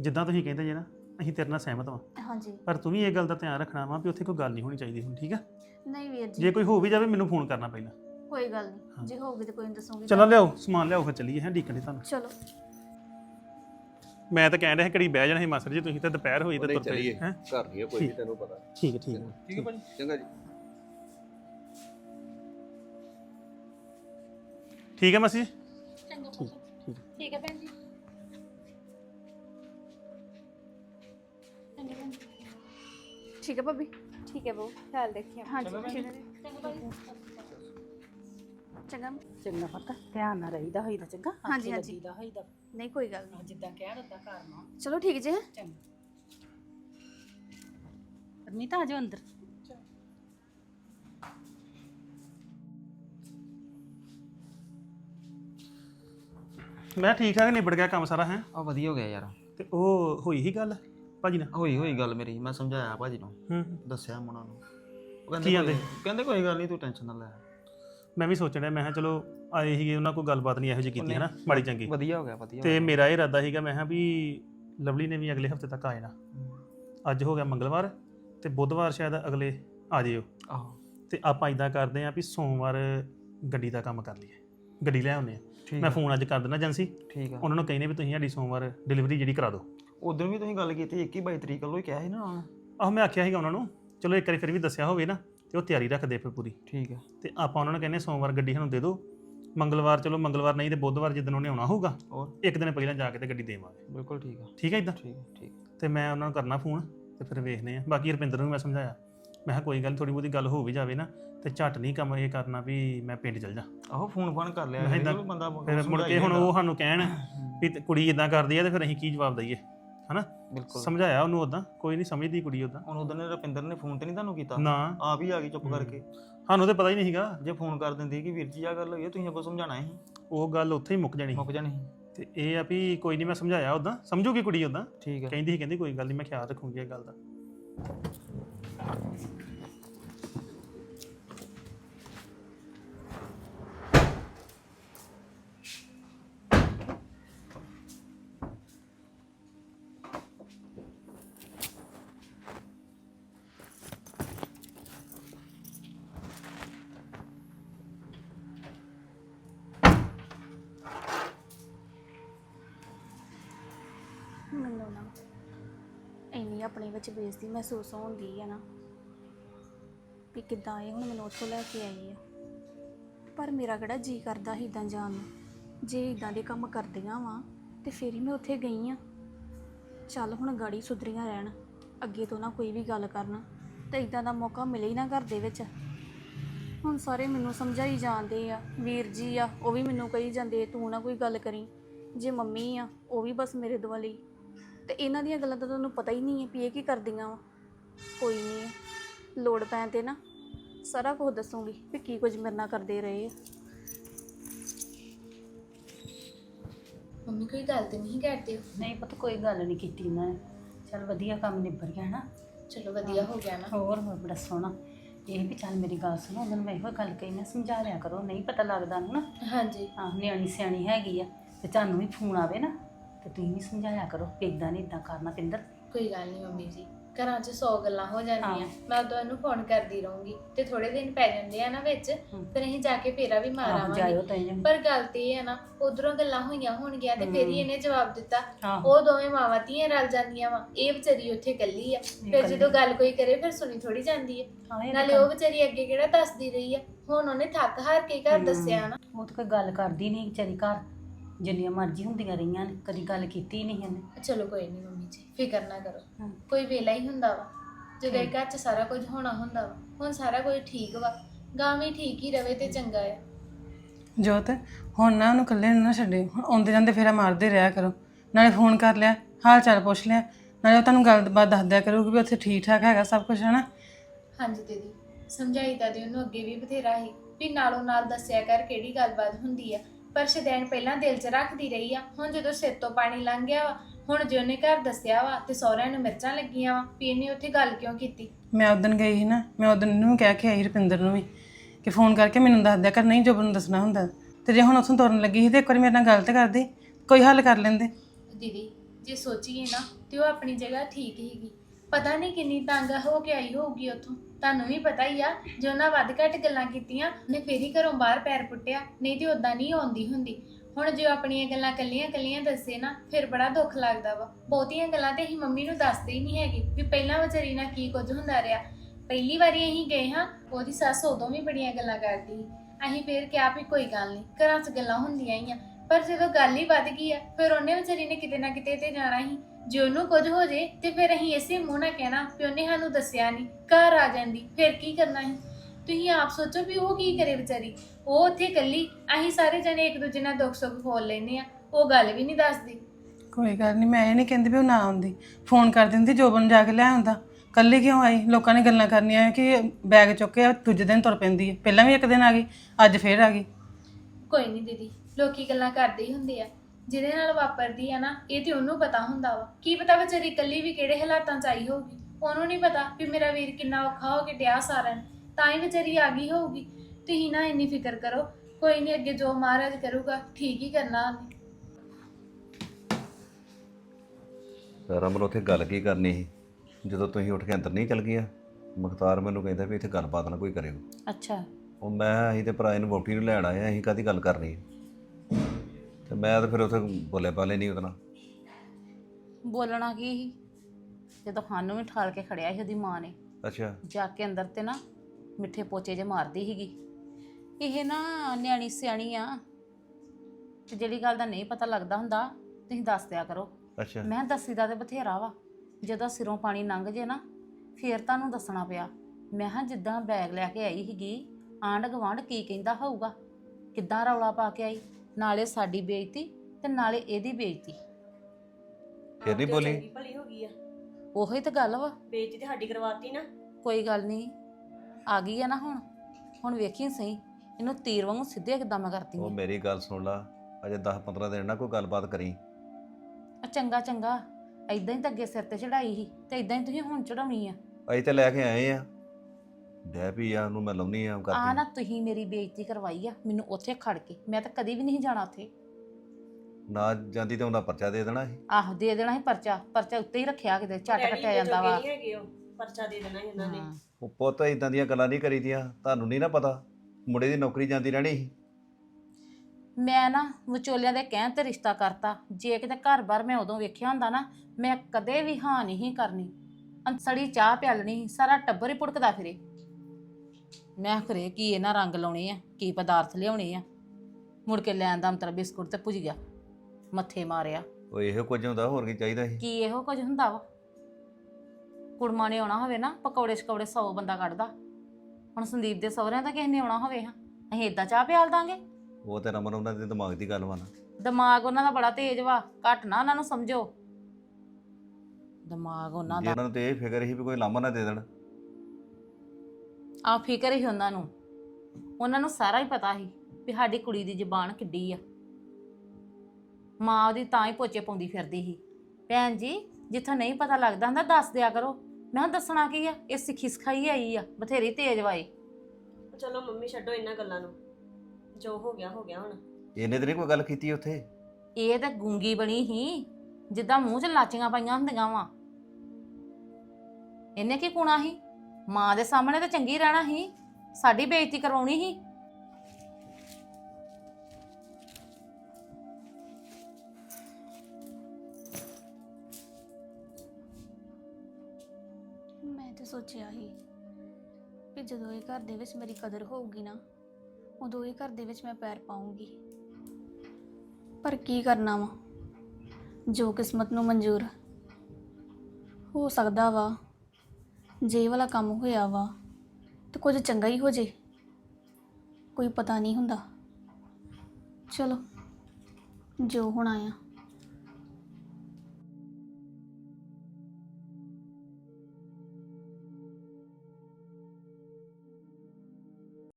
ਜਿੱਦਾਂ ਤੁਸੀਂ ਕਹਿੰਦੇ ਜੇ ਨਾ ਅਸੀਂ ਤੇਰੇ ਨਾਲ ਸਹਿਮਤ ਹਾਂ ਹਾਂਜੀ। ਪਰ ਤੂੰ ਵੀ ਇਹ ਗੱਲ ਦਾ ਧਿਆਨ ਰੱਖਣਾ ਵਾ ਵੀ ਉੱਥੇ ਕੋਈ ਗੱਲ ਨਹੀਂ ਹੋਣੀ ਚਾਹੀਦੀ ਹੁਣ ਠੀਕ ਆ? ਨਹੀਂ ਵੀਰ ਜੇ। ਜੀ ਕੋਈ ਹੋ ਵੀ ਜਾਵੇ ਮੈਨੂੰ ਫੋਨ ਕਰਨਾ ਪਹਿਲਾਂ। ਕੋਈ ਗੱਲ। ਨਹੀਂ। ਜੇ ਹੋਊਗੀ ਤੇ ਕੋਈ ਨਹੀਂ ਦੱਸੂਗੀ। ਚਲੋ ਲਿਆਓ ਸਮਾਨ ਲਿਆਓ ਫਿਰ ਚੱਲੀਏ ਹੈ ਡੀਕਣੇ ਤੁਹਾਨੂੰ। ਚਲੋ। ਮੈਂ ਤਾਂ ਕਹਿਣ ਰਿਹਾ ਘੜੀ ਬਹਿ ਜਾਣਾ ਸੀ ਮਾਸਟਰ ਜੀ ਤੁਸੀਂ ਤਾਂ ਦੁਪਹਿਰ ਹੋਈ ਤਾਂ ਤੁਰ ਪਏ ਹੈ? ਘਰ ਨਹੀਂ ਕੋਈ ਠੀਕ। ਵੀ ਤੈਨੂੰ ਪਤਾ। ਠੀਕ ਹੈ ਠੀਕ ਹੈ। ਠੀਕ ਹੈ ਭਾਜੀ। ਚੰਗਾ ਜੀ। ਠੀਕ ਹੈ ਮਾਸੀ ਜੀ? ਚੰਗਾ। ਠੀਕ ਠੀਕ। ਠੀਕ ਹੈ ਭੈਣ ਜੀ। ਠੀਕ ਹੈ ਭਾਬੀ? ਠੀਕ ਹੈ ਬੋ ਖਿਆਲ ਰੱਖਿਓ ਹਾਂਜੀ ਠੀਕ ਹੈ। ਚੰਗਾ ਚੰਗਾ। ਚੰਗਾ ਪੁੱਤ ਧਿਆਨ ਨਾਲ ਰਹੀਦਾ ਹੋਈਦਾ ਚੰਗਾ ਹੱਥ ਹਾਂਜੀ, ਹਾਂਜੀ। ਲੱਗੀਦਾ ਹੋਈਦਾ। ਨਹੀਂ ਕੋਈ ਗੱਲ ਨਹੀਂ। ਜਿੱਦਾਂ ਕਹਿ ਦਿੱਤਾ ਕਰਨਾ ਚਲੋ ਠੀਕ ਜੇ। ਚੰਗਾ। ਪਰਮੀਤਾ ਆ ਜਾਓ ਅੰਦਰ। ਮੈਂ ਠੀਕ ਠਾਕ ਨਿਬੜ ਗਿਆ ਕੰਮ ਸਾਰਾ ਹੈ? ਆ ਵਧੀਆ ਹੋ ਗਿਆ ਯਾਰ। ਤੇ ਉਹ ਹੋਈ ਹੀ ਗੱਲ? ਭਾਜੀ ਨਾਲ ਹੋਈ ਹੋਈ ਗੱਲ ਮੇਰੀ ਮੈਂ ਸਮਝਾਇਆ ਭਾਜੀ ਨੂੰ ਹੂੰ। ਦੱਸਿਆ ਮੁੰਨਾ ਨੂੰ। ਉਹ ਕੀ ਆਂਦੇ? ਕੋਈ- ਕਹਿੰਦੇ ਕੋਈ ਗੱਲ ਨਹੀਂ ਤੂੰ ਟੈਨਸ਼ਨ ਨਾ ਲੈ। ਮੈਂ ਵੀ ਸੋਚਣ ਡਿਆ ਮੈਂ ਕਿਹਾ ਚਲੋ ਆਏ ਸੀਗੇ ਉਹਨਾਂ ਕੋਈ ਗੱਲਬਾਤ ਨਹੀਂ ਇਹੋ ਜਿਹੀ ਕੀਤੀ ਹੈ ਨਾ ਮਾੜੀ ਚੰਗੀ। ਵਧੀਆ ਹੋ ਗਿਆ ਵਧੀਆ ਤੇ। ਮੇਰਾ ਇਹ ਇਰਾਦਾ ਸੀਗਾ ਮੈਂ ਕਿਹਾ ਵੀ ਲਵਲੀ ਨੇ ਵੀ ਅਗਲੇ ਹਫ਼ਤੇ ਤੱਕ ਆ ਜਾਣਾ। ਅੱਜ ਹੋ ਗਿਆ ਮੰਗਲਵਾਰ ਤੇ ਬੁੱਧਵਾਰ ਸ਼ਾਇਦ ਅਗਲੇ ਆ ਜਿਓ। ਆਹੋ। ਤੇ ਆਪਾਂ ਇਦਾਂ ਕਰਦੇ ਆਂ ਵੀ ਸੋਮਵਾਰ ਗੱਡੀ ਦਾ ਕੰਮ ਕਰ ਲਈਏ। ਗੱਡੀ ਲੈ ਆਉਂਦੇ ਆ ਠੀਕ ਮੈਂ ਫੋਨ ਅੱਜ ਕਰ ਦਿੰਦਾ ਏਜੰਸੀ। ਠੀਕ ਆ। ਉਹਨਾਂ ਨੂੰ ਕਹਿੰਦੇ ਵੀ ਤੁਸੀਂ ਸਾਡੀ ਸੋਮਵਾਰ ਡਿਲੀਵਰੀ ਜਿਹੜੀ ਕਰਾ ਦਿਓ। ਉਦੋਂ ਵੀ ਤੁਸੀਂ ਗੱਲ ਕੀਤੀ 21 22 ਤਰੀਕ ਵੱਲੋਂ ਹੀ ਕਿਹਾ ਸੀ ਨਾ। ਆਹੋ ਮੈਂ ਆਖਿਆ ਸੀਗਾ ਉਹਨਾਂ ਨੂੰ ਚਲੋ ਇੱਕ ਵਾਰੀ ਫਿਰ ਵੀ ਦੱਸਿਆ ਹੋਵੇ ਨਾ ਤੇ ਉਹ ਤਿਆਰੀ ਰੱਖਦੇ ਫਿਰ ਪੂਰੀ। ਠੀਕ ਆ। ਤੇ ਆਪਾਂ ਉਹਨਾਂ ਨੂੰ ਕਹਿੰਦੇ ਸੋਮਵਾਰ ਗੱਡੀ ਸਾਨੂੰ ਦੇ ਦਿਓ। ਮੰਗਲਵਾਰ ਚਲੋ ਮੰਗਲਵਾਰ ਨਹੀਂ ਤੇ ਬੁੱਧਵਾਰ ਜਿੱਦਣ ਉਹਨੇ ਆਉਣਾ ਹੋਊਗਾ ਹੋਰ? ਇੱਕ ਦਿਨ ਪਹਿਲਾਂ ਜਾ ਕੇ ਤੇ ਗੱਡੀ ਦੇਵਾਂਗੇ। ਬਿਲਕੁਲ ਠੀਕ ਆ। ਠੀਕ ਹੈ ਇਦਾਂ ਠੀਕ ਠੀਕ ਤੇ ਮੈਂ ਉਹਨਾਂ ਨੂੰ ਕਰਨਾ ਫੋਨ ਤੇ ਫਿਰ ਵੇਖਦੇ ਆ। ਬਾਕੀ ਰੁਪਿੰਦਰ ਨੂੰ ਮੈਂ ਸਮਝਾਇਆ। ਮੈਂ ਕਿਹਾ ਕੋਈ ਗੱਲ ਥੋੜੀ ਬਹੁਤੀ ਗੱਲ ਹੋ ਵੀ ਜਾਵੇ ਨਾ ਤੇ ਝੱਟ ਨਹੀਂ ਕੰਮ ਇਹ ਕਰਨਾ ਵੀ ਮੈਂ ਪਿੰਡ ਚਲ ਜਾ। ਆਹੋ ਫੋਨ ਫਾਨ ਕਰ ਲਿਆ ਮੈਂ ਏਦਾਂ- ਚਲੋ ਬੰਦਾ ਫਿਰ ਮੁੜ ਕੇ ਹੁਣ ਉਹ ਸਾਨੂੰ ਕਹਿਣ ਵੀ ਤੇ ਕੁੜੀ ਇਦਾਂ ਕਰਦੀ ਆ ਤੇ ਫਿਰ ਅਸੀਂ ਕੀ ਜਵਾਬ ਦਈਏ? ਹਨਾ? ਬਿਲਕੁਲ। ਸਮਝਾਇਆ ਉਹਨੂੰ ਉਦਾਂ ਕੋਈ ਨਹੀਂ ਸਮਝਦੀ ਕੁੜੀ ਉਦਾਂ ਹੁਣ ਉਦੋਂ ਨੇ ਰੁਪਿੰਦਰ ਨੇ ਫੋਨ ਤੇ ਨਹੀਂ ਤੁਹਾਨੂੰ ਕੀਤਾ? ਨਾ। ਆਪ ਹੀ ਆ ਗਈ ਚੁੱਪ ਹੂੰ। ਕਰਕੇ। ਸਾਨੂੰ ਤੇ ਪਤਾ ਹੀ ਨਹੀਂ ਸੀਗਾ ਜੇ ਫੋਨ ਕਰ ਦਿੰਦੀ ਕਿ ਵੀਰ ਜੀ ਆ ਗੱਲ ਹੋਈ ਆ, ਤੁਸੀਂ ਅੱਗੋਂ ਸਮਝਾਣਾ ਸੀ? ਉਹ ਗੱਲ ਉੱਥੇ ਹੀ ਮੁੱਕ ਜਾਣੀ। ਮੁੱਕ ਜਾਣੀ ਸੀ। ਤੇ ਇਹ ਆ ਵੀ ਕੋਈ ਨਹੀਂ ਮੈਂ ਸਮਝਾਇਆ ਉਦਾਂ ਸਮਝੂਗੀ ਕੁੜੀ ਉਦਾਂ ਠੀਕ ਆ। ਕਹਿੰਦੀ ਸੀ ਕਹਿੰਦੀ ਕੋਈ ਗੱਲ ਨਹੀਂ ਮੈਂ ਖਿਆਲ ਰੱਖੂੰਗੀ ਇਹ ਗੱਲ ਦਾ। ਮੈਨੂੰ ਨਾ ਇੰਨੀ ਆਪਣੇ ਵਿੱਚ ਬੇਇੱਜ਼ਤੀ ਮਹਿਸੂਸ ਹੁੰਦੀ ਆ ਨਾ ਵੀ ਕਿੱਦਾਂ ਇਹ ਹੁਣ ਮੈਨੂੰ ਉੱਥੋਂ ਲੈ ਕੇ ਆਈ ਆ। ਪਰ ਮੇਰਾ ਕਿਹੜਾ ਜੀ ਕਰਦਾ ਸੀ ਇਦਾਂ ਜਾਣ ਨੂੰ? ਜੇ ਇਦਾਂ ਦੇ ਕੰਮ ਕਰਦੀਆਂ ਵਾਂ ਤੇ ਫੇਰ ਹੀ ਮੈਂ ਉੱਥੇ ਗਈ ਆ। ਚੱਲ ਹੁਣ ਗਾੜੀ ਸੁਧਰੀਆਂ ਰਹਿਣ, ਅੱਗੇ ਤੋਂ ਨਾ ਕੋਈ ਵੀ ਗੱਲ ਕਰਨ, ਤੇ ਇਦਾਂ ਦਾ ਮੌਕਾ ਮਿਲੇ ਹੀ ਨਾ ਘਰ ਦੇ ਵਿੱਚ। ਹੁਣ ਸਾਰੇ ਮੈਨੂੰ ਸਮਝਾਈ ਜਾਂਦੇ ਆ, ਵੀਰ ਜੀ ਆ, ਉਹ ਵੀ ਮੈਨੂੰ ਕਹੀ ਜਾਂਦੇ, ਤੂੰ ਨਾ ਕੋਈ ਗੱਲ ਕਰੀ, ਜੇ ਮੰਮੀ ਆ, ਉਹ ਵੀ ਬਸ ਮੇਰੇ ਦੁਆਲੇ ਤੇ ਇਹਨਾਂ ਦੀਆਂ ਗੱਲਾਂ ਤਾਂ ਤੁਹਾਨੂੰ ਪਤਾ ਹੀ ਨਹੀਂ ਹੈ ਵੀ ਇਹ ਕੀ ਕਰਦੀਆਂ ਵਾ। ਕੋਈ ਨਹੀਂ ਲੋੜ ਪੈਣ ਤੇ ਨਾ ਸਾਰਾ ਕੁਝ ਦੱਸੂਗੀ ਵੀ ਕੀ ਕੁਝ ਮੇਰੇ ਨਾਲ ਕਰਦੇ ਰਹੇ ਆ। ਮੰਮੀ ਕੋਈ ਗੱਲ ਤੇ ਨਹੀਂ ਕਰਦੇ ਨਹੀਂ ਪੁੱਤ ਕੋਈ ਗੱਲ ਨਹੀਂ ਕੀਤੀ ਇਹਨਾਂ ਨੇ ਚਲ ਵਧੀਆ ਕੰਮ ਨਿਬੜ ਗਿਆ ਨਾ। ਚਲੋ ਵਧੀਆ ਹੋ ਗਿਆ ਨਾ। ਹੋਰ ਹੋਰ ਬੜਾ ਸੋਹਣਾ। ਇਹ ਵੀ ਚੱਲ ਮੇਰੀ ਗੱਲ ਸੁਣੋ ਉਹਨਾਂ ਨੂੰ ਮੈਂ ਇਹੋ ਗੱਲ ਕਹੀ ਮੈਂ ਸਮਝਾ ਲਿਆ ਕਰੋ ਨਹੀਂ ਪਤਾ ਲੱਗਦਾ ਨੂੰ ਨਾ। ਹਾਂਜੀ। ਹਾਂ ਨਿਆਣੀ ਸਿਆਣੀ ਹੈਗੀ ਆ ਤੇ ਤੁਹਾਨੂੰ ਵੀ ਫੋਨ ਆਵੇ ਨਾ। ਤੇ ਤੁਸੀਂ ਵੀ ਸਮਝਾਇਆ ਕਰੋ ਕਿ ਇਦਾਂ ਨਹੀਂ ਇਦਾਂ ਕਰਨਾ ਪਿੰਦਰ ਕੋਈ ਗੱਲ ਨਹੀਂ ਮੰਮੀ ਜੀ ਘਰਾਂ 'ਚ 100 ਗੱਲਾਂ ਹੋ ਜਾਂਦੀਆਂ। ਮੈਂ ਤੁਹਾਨੂੰ ਫੋਨ ਕਰਦੀ ਰਹੂੰਗੀ ਤੇ ਥੋੜੇ ਦਿਨ ਪੈ ਜਾਂਦੇ ਆ ਨਾ ਵਿੱਚ ਹਮ। ਫਿਰ ਅਸੀਂ ਜਾ ਕੇ ਫੇਰਾ ਵੀ ਮਾਰ ਆਹੋ ਆਵਾਂਗੇ ਜਾਇਓ ਤੈਨੂੰ ਪਰ ਗੱਲ ਤੇ ਇਹ ਆ ਨਾ ਉਧਰੋਂ ਗੱਲਾਂ ਹੋਈਆਂ ਹੋਣਗੀਆਂ ਤੇ ਫਿਰ ਹੀ। ਇਹਨੇ ਜਵਾਬ ਦਿੱਤਾ ਆਹੋ ਉਹ ਦੋਵੇਂ ਮਾਵਾਂ ਧੀਆਂ ਰਲ ਜਾਂਦੀਆਂ ਵਾ ਇਹ ਵਿਚਾਰੀ ਉੱਥੇ ਇਕੱਲੀ ਆ ਫਿਰ ਇਕੱਲੀ। ਜਦੋਂ ਗੱਲ ਕੋਈ ਕਰੇ ਫਿਰ ਸੁਣੀ ਥੋੜੀ ਜਾਂਦੀ ਹੈ ਹਾਂ, ਇਹ ਤਾਂ ਨਾਲੇ ਉਹ ਵਿਚਾਰੀ ਅੱਗੇ ਕਿਹੜਾ ਦੱਸਦੀ ਰਹੀ ਆ ਹੁਣ ਉਹਨੇ ਥੱਕ ਹਾਰ ਕੇ ਘਰ ਹਮ। ਦੱਸਿਆ ਨਾ ਉਹ ਤਾਂ ਕੋਈ ਗੱਲ ਕਰਦੀ ਨਹੀਂ ਵਿਚਾਰੀ ਘਰ ਜਿੰਨੀਆਂ ਮਰਜ਼ੀ ਹੁੰਦੀਆਂ ਰਹੀਆਂ ਨੇ ਕਦੀ ਗੱਲ ਕੀਤੀ ਨਹੀਂ ਇਹਨੇ ਚਲੋ ਕੋਈ ਨਹੀਂ ਮੰਮੀ ਜੀ ਫਿਕਰ ਨਾ ਕਰੋ। ਹਾਂ। ਕੋਈ ਵੇਲਾ ਹੀ ਹੁੰਦਾ ਵਾ ਜਦੋਂ ਇਹ ਘਰ 'ਚ ਸਾਰਾ ਕੁਝ ਹੋਣਾ ਹੁੰਦਾ ਵਾ ਹੁਣ ਸਾਰਾ ਕੁਝ ਠੀਕ ਵਾ ਗਾਂ ਵੀ ਠੀਕ ਹੀ ਰਵੇ ਤੇ ਚੰਗਾ ਆ। ਜੋਤ ਹੁਣ ਨਾ ਉਹਨੂੰ ਇਕੱਲੇ ਨੂੰ ਨਾ ਛੱਡੇ ਹੁਣ ਆਉਂਦੇ ਜਾਂਦੇ ਫੇਰਾ ਮਾਰਦੇ ਰਿਹਾ ਕਰੋ। ਨਾਲੇ ਫੋਨ ਕਰ ਲਿਆ ਹਾਲ ਚਾਲ ਪੁੱਛ ਲਿਆ ਨਾਲੇ ਉਹ ਤੁਹਾਨੂੰ ਗੱਲਬਾਤ ਦੱਸ ਦਿਆ ਕਰੂਗੀ ਵੀ ਉੱਥੇ ਠੀਕ ਠਾਕ ਹੈਗਾ ਸਭ ਕੁਝ ਹਨਾ? ਹਾਂਜੀ ਦੀਦੀ ਸਮਝਾਈ ਤਾਂ ਦੀ ਉਹਨੂੰ ਅੱਗੇ ਵੀ ਬਥੇਰਾ ਸੀ ਵੀ ਨਾਲੋਂ ਨਾਲ ਦੱਸਿਆ ਕਰ ਕਿਹੜੀ ਗੱਲਬਾਤ ਹੁੰਦੀ ਆ। ਪਰ ਸ਼ਦੈਨ ਪਹਿਲਾਂ ਦਿਲ 'ਚ ਰੱਖਦੀ ਰਹੀ ਆ। ਹੁਣ ਜਦੋਂ ਸਿਰ ਤੋਂ ਪਾਣੀ ਲੰਘ ਗਿਆ ਵਾ ਹੁਣ ਜੇ ਉਹਨੇ ਘਰ ਦੱਸਿਆ ਵਾ ਤੇ ਸਹੁਰਿਆਂ ਨੂੰ ਮਿਰਚਾਂ ਲੱਗੀਆਂ ਵਾ ਵੀ ਇਹਨੇ ਉੱਥੇ ਗੱਲ ਕਿਉਂ ਕੀਤੀ? ਮੈਂ ਉਦੋਂ ਗਈ ਸੀ ਨਾ ਮੈਂ ਉਦੋਂ ਇਹਨੂੰ ਕਹਿ ਕੇ ਆਈ ਰੁਪਿੰਦਰ ਨੂੰ ਵੀ ਕਿ ਫੋਨ ਕਰਕੇ ਮੈਨੂੰ ਦੱਸ ਦਿਆ ਕਰ ਨਹੀਂ ਜੋਬਨ ਨੂੰ ਦੱਸਣਾ ਹੁੰਦਾ। ਤੇ ਜੇ ਹੁਣ ਉੱਥੋਂ ਤੁਰਨ ਲੱਗੀ ਸੀ ਤੇ ਇੱਕ ਵਾਰੀ ਮੇਰੇ ਨਾਲ ਗੱਲ ਤੇ ਕਰਦੀ ਕੋਈ ਹੱਲ ਕਰ ਲੈਂਦੇ। ਦੀਦੀ ਜੇ ਸੋਚੀਏ ਨਾ ਤੇ ਉਹ ਆਪਣੀ ਜਗ੍ਹਾ ਠੀਕ ਹੀਗੀ। ਪਤਾ ਨਹੀਂ ਕਿੰਨੀ ਤੰਗ ਹੋ ਕੇ ਆਈ ਹੋਊਗੀ ਉੱਥੋਂ। ਤੁਹਾਨੂੰ ਵੀ ਪਤਾ ਹੀ ਆ, ਜੇ ਉਹਨਾਂ ਵੱਧ ਘੱਟ ਗੱਲਾਂ ਕੀਤੀਆਂ ਨੇ ਫੇਰ ਹੀ ਘਰੋਂ ਬਾਹਰ ਪੈਰ ਪੁੱਟਿਆ, ਨਹੀਂ ਤੇ ਉਦਾਂ ਨਹੀਂ ਆਉਂਦੀ ਹੁੰਦੀ। ਹੁਣ ਜੇ ਉਹ ਆਪਣੀਆਂ ਗੱਲਾਂ ਕੱਲੀਆਂ ਕੱਲੀਆਂ ਦੱਸੇ ਨਾ, ਫਿਰ ਬੜਾ ਦੁੱਖ ਲੱਗਦਾ ਵਾ। ਬਹੁਤੀਆਂ ਗੱਲਾਂ ਤੇ ਅਸੀਂ ਮੰਮੀ ਨੂੰ ਦੱਸਦੇ ਹੀ ਨਹੀਂ ਹੈਗੇ ਵੀ ਪਹਿਲਾਂ ਵਿਚਾਰੀ ਨਾਲ ਕੀ ਕੁਝ ਹੁੰਦਾ ਰਿਹਾ। ਪਹਿਲੀ ਵਾਰੀ ਅਸੀਂ ਗਏ ਹਾਂ, ਉਹਦੀ ਸੱਸ ਉਦੋਂ ਵੀ ਬੜੀਆਂ ਗੱਲਾਂ ਕਰਦੀ ਸੀ। ਅਸੀਂ ਫੇਰ ਕਿਹਾ ਵੀ ਕੋਈ ਗੱਲ ਨਹੀਂ, ਘਰਾਂ 'ਚ ਗੱਲਾਂ ਹੁੰਦੀਆਂ ਹੀ ਆ। ਪਰ ਜਦੋਂ ਗੱਲ ਹੀ ਵੱਧ ਗਈ ਆ, ਫਿਰ ਉਹਨੇ ਵਿਚਾਰੀ ਨੇ ਕਿਤੇ ਨਾ ਕਿਤੇ ਤੇ ਜਾਣਾ ਹੀ। ਜੇ ਉਹਨੂੰ ਕੁਝ ਹੋ ਜੇ ਤੇ ਫਿਰ ਅਸੀਂ ਇਸੇ ਮੂੰਹ ਨਾਲ ਕਹਿਣਾ ਵੀ ਉਹਨੇ ਸਾਨੂੰ ਦੱਸਿਆ ਨਹੀਂ ਘਰ ਆ ਜਾਂਦੀ ਫਿਰ ਕੀ ਕਰਨਾ ਸੀ ਤੁਸੀਂ ਆਪ ਸੋਚੋ ਵੀ ਉਹ ਕੀ ਕਰੇ ਵਿਚਾਰੀ। ਉਹ ਉੱਥੇ ਇਕੱਲੀ ਅਸੀਂ ਸਾਰੇ ਜਣੇ ਇੱਕ ਦੂਜੇ ਨਾਲ ਦੁੱਖ ਸੁੱਖ ਫੋਲ ਲੈਨੇ ਆ ਉਹ ਗੱਲ ਵੀ ਨਹੀਂ ਦੱਸਦੀ। ਕੋਈ ਗੱਲ ਨਹੀਂ ਮੈਂ ਇਹ ਨਹੀਂ ਕਹਿੰਦੀ ਵੀ ਉਹ ਨਾ ਆਉਂਦੀ। ਫੋਨ ਕਰ ਦਿੰਦੀ ਜੋਬਨ ਨੂੰ ਜਾ ਕੇ ਲੈ ਆਉਂਦਾ। ਕੱਲੀ ਕਿਉਂ ਆਈ? ਲੋਕਾਂ ਨੇ ਗੱਲਾਂ ਕਰਨੀਆਂ ਕਿ ਬੈਗ ਚੁੱਕ ਕੇ ਦੂਜੇ ਦਿਨ ਤੁਰ ਪੈਂਦੀ ਹੈ। ਪਹਿਲਾਂ ਵੀ ਇੱਕ ਦਿਨ ਆ ਗਈ ਅੱਜ ਫੇਰ ਆ ਗਈ। ਕੋਈ ਨਹੀਂ ਦੀਦੀ ਲੋਕੀ ਗੱਲਾਂ ਕਰਦੇ ਹੀ ਹੁੰਦੇ ਆ। ਜਿਹਦੇ ਨਾਲ ਵਾਪਰਦੀ ਆ ਨਾ ਇਹ ਤੇ ਉਹਨੂੰ ਪਤਾ ਹੁੰਦਾ ਵਾ। ਕੀ ਪਤਾ ਵਿਚਾਰੀ ਇਕੱਲੀ ਵੀ ਕਿਹੜੇ ਹਾਲਾਤਾਂ 'ਚ ਆਈ ਹੋਊਗੀ। ਉਹਨੂੰ ਨਹੀਂ ਪਤਾ ਵੀ ਮੇਰਾ ਵੀਰ ਕਿੰਨਾ ਔਖਾ ਹੋ ਕੇ ਡਿਆ ਸਾਰਨ ਤਾਂ ਹੀ ਵਿਚਾਰੀ ਆ ਗਈ ਹੋਊਗੀ। ਤੁਸੀਂ ਨਾ ਇੰਨੀ ਫਿਕਰ ਕਰੋ। ਕੋਈ ਨਹੀਂ ਅੱਗੇ ਜੋ ਮਹਾਰਾਜ ਕਰੂਗਾ ਠੀਕ ਹੀ ਕਰਨਾ ਉਹਨੇ। ਰਮਨ ਉੱਥੇ ਗੱਲ ਕੀ ਕਰਨੀ ਸੀ? ਜਦੋਂ ਤੁਸੀਂ ਉੱਠ ਕੇ ਅੰਦਰ ਨਹੀਂ ਚਲ ਗਈਆਂ ਮੁਖਤਾਰ ਮੈਨੂੰ ਕਹਿੰਦਾ ਵੀ ਇੱਥੇ ਗੱਲਬਾਤ ਨਾ ਕੋਈ ਕਰਿਓ। ਅੱਛਾ। ਉਹ ਮੈਂ ਅਸੀਂ ਤੇ ਭਰਾ ਨੂੰ ਵੋਟੀ ਨੂੰ ਲੈਣ ਆਏ ਆ ਅਸੀਂ ਕਾਦੀ ਗੱਲ ਕਰਨੀ ਹੈ ਮੈਂ ਤਾਂ ਫਿਰ ਉੱਥੇ ਬੋਲੇ ਪਾਲੇ ਨਹੀਂ ਉਹਦੇ ਨਾਲ ਬੋਲਣਾ ਕੀ ਸੀ? ਜਦੋਂ ਸਾਨੂੰ ਵੀ ਠਾਲ ਕੇ ਖੜਿਆ ਸੀ ਉਹਦੀ ਮਾਂ ਨੇ। ਅੱਛਾ। ਜਾ ਕੇ ਅੰਦਰ ਤੇ ਨਾ ਮਿੱਠੇ ਪੋਚੇ ਜੇ ਮਾਰਦੀ ਸੀਗੀ। ਇਹ ਨਾ ਨਿਆਣੀ ਸਿਆਣੀ ਆ। ਤੇ ਜਿਹੜੀ ਗੱਲ ਦਾ ਨਹੀਂ ਪਤਾ ਲੱਗਦਾ ਹੁੰਦਾ ਤੁਸੀਂ ਦੱਸ ਦਿਆ ਕਰੋ। ਅੱਛਾ। ਮੈਂ ਦੱਸੀ ਦਾ ਤੇ ਬਥੇਰਾ ਵਾ। ਜਦੋਂ ਸਿਰੋਂ ਪਾਣੀ ਲੰਘ ਜੇ ਨਾ ਫੇਰ ਤੁਹਾਨੂੰ ਦੱਸਣਾ ਪਿਆ। ਮੈਂ ਹਾਂ ਜਿੱਦਾਂ ਬੈਗ ਲੈ ਕੇ ਆਈ ਸੀਗੀ ਆਂਢ ਗਵਾਂਢ ਕੀ ਕਹਿੰਦਾ ਹੋਊਗਾ? ਕਿੱਦਾਂ ਰੌਲਾ ਪਾ ਕੇ ਆਈ? ਨਾਲੇ ਸਾਡੀ ਬੇਇੱਜ਼ਤੀ ਤੇ ਨਾਲੇ ਇਹਦੀ ਬੇਇੱਜ਼ਤੀ। ਫਿਰ ਨਹੀਂ ਬੋਲੀ? ਚੰਗੀ ਭਲੀ ਹੋ ਗਈ ਆ। ਉਹੀ ਤਾਂ ਗੱਲ ਵਾ। ਬੇਇੱਜ਼ਤੀ ਤੇ ਸਾਡੀ ਕਰਵਾਤੀ ਨਾ। ਕੋਈ ਗੱਲ ਨਹੀਂ ਆ ਗਈ ਆ ਨਾ ਹੁਣ। ਹੁਣ ਵੇਖੀ ਸਹੀ ਇਹਨੂੰ ਤੀਰ ਵਾਂਗੂ ਸਿੱਧੇ ਕਿੱਦਾਂ ਮੈਂ ਕਰਤੀ ਉਹ ਮੇਰੀ ਗੱਲ ਸੁਣ ਲਾ ਅਜੇ 10 15 ਦਿਨ ਨਾ ਕੋਈ ਗੱਲਬਾਤ ਕਰੀ। ਆ ਚੰਗਾ ਚੰਗਾ। ਐਦਾਂ ਹੀ ਤਾਂ ਅੱਗੇ ਸਿਰ ਤੇ ਚੜਾਈ ਸੀ ਤੇ ਐਦਾਂ ਹੀ ਤੁਸੀਂ ਹੁਣ ਚੜਾਉਣੀ ਆ। ਅਸੀਂ ਤੇ ਲੈ ਕੇ ਆਏ ਆ। ਡੈ ਵੀ ਆ ਉਹਨੂੰ ਮੈਂ ਲਾਉਣੀ ਆ ਆ ਕਰਦੀ। ਨਾ ਤੁਸੀਂ ਮੇਰੀ ਬੇਇੱਜ਼ਤੀ ਕਰਵਾਈ ਆ ਮੈਨੂੰ ਉੱਥੇ ਖੜ ਕੇ। ਮੈਂ ਤਾਂ ਕਦੀ ਵੀ ਨਹੀਂ ਜਾਣਾ ਉੱਥੇ। ਨਾ ਜਾਂਦੀ ਤੇ ਉਹਦਾ ਪਰਚਾ ਦੇ ਦੇਣਾ ਸੀ। ਆਹੋ ਦੇ ਦੇਣਾ ਸੀ ਪਰਚਾ। ਪਰਚਾ ਉੱਤੇ ਹੀ ਰੱਖਿਆ ਕਿਤੇ ਝੱਟ ਕੱਟਿਆ ਜਾਂਦਾ ਵਾ। ਜੋਗੇ ਨਹੀਂ ਹੈਗੇ ਉਹ ਪਰਚਾ ਦੇ ਦੇਣਾ ਸੀ ਇਹਨਾਂ ਨੇ। ਹਾਂ। ਉਹ ਪੁੱਤ ਇਦਾਂ ਦੀਆਂ ਗੱਲਾਂ ਨਹੀਂ ਕਰੀਦੀਆਂ ਤੁਹਾਨੂੰ ਨਹੀਂ ਨਾ ਪਤਾ ਮੁੰਡੇ ਦੀ ਨੌਕਰੀ ਜਾਂਦੀ ਰਹਿਣੀ ਸੀ। ਮੈਂ ਨਾ ਵਿਚੋਲਿਆਂ ਦੇ ਕਹਿਣ ਤੇ ਰਿਸ਼ਤਾ ਕਰਤਾ। ਜੇ ਕਿਤੇ ਘਰ-ਬਾਰ ਮੈਂ ਉਦੋਂ ਵੇਖਿਆ ਹੁੰਦਾ ਨਾ ਮੈਂ ਕਦੇ ਵੀ ਹਾਂ ਨਹੀਂ ਕਰਨੀ। ਅੰਸੜੀ ਚਾਹ ਪਿਆਲਣੀ ਸਾਰਾ ਟੱਬਰ ਹੀ ਪੁੜਕਦਾ ਫਿਰੇ। ਮੈਂ ਖਰੇ ਕੀ ਇਹਨਾਂ ਰੰਗ ਲਾਉਣੇ ਆ ਕੀ ਪਦਾਰਥ ਲਿਆਉਣੇ ਆ? ਮੁੜ ਕੇ ਲੈਣ ਦਾ ਅੰਤਰ ਬਿਸਕੁਟ ਤੇ ਭੁਜੀਆ ਮੱਥੇ ਮਾਰਿਆ। ਉਹ ਇਹੋ ਕੁਝ ਹੁੰਦਾ ਹੋਰ ਕੀ ਚਾਹੀਦਾ ਸੀ? ਕੀ ਇਹੋ ਕੁਝ ਹੁੰਦਾ ਵਾ? ਕੁੜਮਾ ਨੇ ਆਉਣਾ ਹੋਵੇ ਨਾ ਪਕੌੜੇ ਸ਼ਕੌੜੇ 100 ਬੰਦਾ ਕੱਢਦਾ। ਹੁਣ ਸੰਦੀਪ ਦੇ ਸਹੁਰਿਆਂ ਦਾ ਕਿਸੇ ਨੇ ਆਉਣਾ ਹੋਵੇ ਹਾਂ ਅਸੀਂ ਇਦਾਂ ਚਾਹ ਪਿਆਲ ਦਾਂਗੇ। ਉਹ ਤੇ ਰਮਨ ਉਹਨਾਂ ਦੇ ਦਿਮਾਗ ਦੀ ਗੱਲ ਵਾ ਨਾ। ਦਿਮਾਗ ਉਹਨਾਂ ਦਾ ਬੜਾ ਤੇਜ਼ ਵਾ ਘੱਟ ਨਾ ਉਹਨਾਂ ਨੂੰ ਸਮਝੋ। ਦਿਮਾਗ ਉਹਨਾਂ ਜੇ ਦਾ ਉਹਨਾਂ ਨੂੰ ਤੇ ਇਹ ਫਿਕਰ ਸੀ ਵੀ ਕੋਈ ਲਾਮਾ ਨਾ ਦੇ ਦੇਣ। ਆ ਫਿਕਰ ਹੀ ਉਹਨਾਂ ਨੂੰ। ਉਹਨਾਂ ਨੂੰ ਸਾਰਾ ਹੀ ਪਤਾ ਸੀ ਵੀ ਸਾਡੀ ਕੁੜੀ ਦੀ ਜ਼ਬਾਨ ਕਿੱਡੀ ਆ। ਮਾਂ ਉਹਦੀ ਤਾਂ ਹੀ ਪੋਚੇ ਪਾਉਂਦੀ ਫਿਰਦੀ ਸੀ। ਭੈਣ ਜੀ ਜਿੱਥੋਂ ਨਹੀਂ ਪਤਾ ਲੱਗਦਾ ਹੁੰਦਾ ਦੱਸ ਦਿਆ ਕਰੋ। ਮੈਂ ਕਿਹਾ ਦੱਸਣਾ ਕੀ ਆ? ਇਹ ਸਿੱਖੀ ਸਿਖਾਈ ਆਈ ਆ ਬਥੇਰੀ ਤੇਜ਼ ਵਾਏ। ਚਲੋ ਮੰਮੀ ਛੱਡੋ ਇਹਨਾਂ ਗੱਲਾਂ ਨੂੰ। ਜੋ ਹੋ ਗਿਆ ਹੋ ਗਿਆ ਹੁਣ। ਇਹਨੇ ਤੇ ਨਹੀਂ ਕੋਈ ਗੱਲ ਕੀਤੀ ਉੱਥੇ? ਇਹ ਤਾਂ ਗੂੰਗੀ ਬਣੀ ਸੀ ਜਿੱਦਾਂ ਮੂੰਹ 'ਚ ਲਾਚੀਆਂ ਪਾਈਆਂ ਹੁੰਦੀਆਂ ਵਾ। ਇਹਨੇ ਕੀ ਕੁਣਾ ਸੀ? ਮਾਂ ਦੇ ਸਾਹਮਣੇ ਤਾਂ ਚੰਗੀ ਰਹਿਣਾ ਸੀ, ਸਾਡੀ ਬੇਇੱਜ਼ਤੀ ਕਰਵਾਉਣੀ ਸੀ। ਮੈਂ ਤੇ ਸੋਚਿਆ ਸੀ ਕਿ ਜਦੋਂ ਇਹ ਘਰ ਦੇ ਵਿੱਚ ਮੇਰੀ ਕਦਰ ਹੋਊਗੀ ਨਾ, ਉਦੋਂ ਇਹ ਘਰ ਦੇ ਵਿੱਚ ਮੈਂ ਪੈਰ ਪਾਉਂਗੀ ਪਰ ਕੀ ਕਰਨਾ ਵਾ? ਜੋ ਕਿਸਮਤ ਨੂੰ ਮਨਜ਼ੂਰ ਹੋ ਸਕਦਾ ਵਾ ਜੇ ਇਹ ਵਾਲਾ ਕੰਮ ਹੋਇਆ ਵਾ, ਤੇ ਕੁਝ ਚੰਗਾ ਹੀ ਹੋ ਜੇ। ਕੋਈ ਪਤਾ ਨਹੀਂ ਹੁੰਦਾ। ਚਲੋ, ਜੋ ਹੋਣਾ ਆ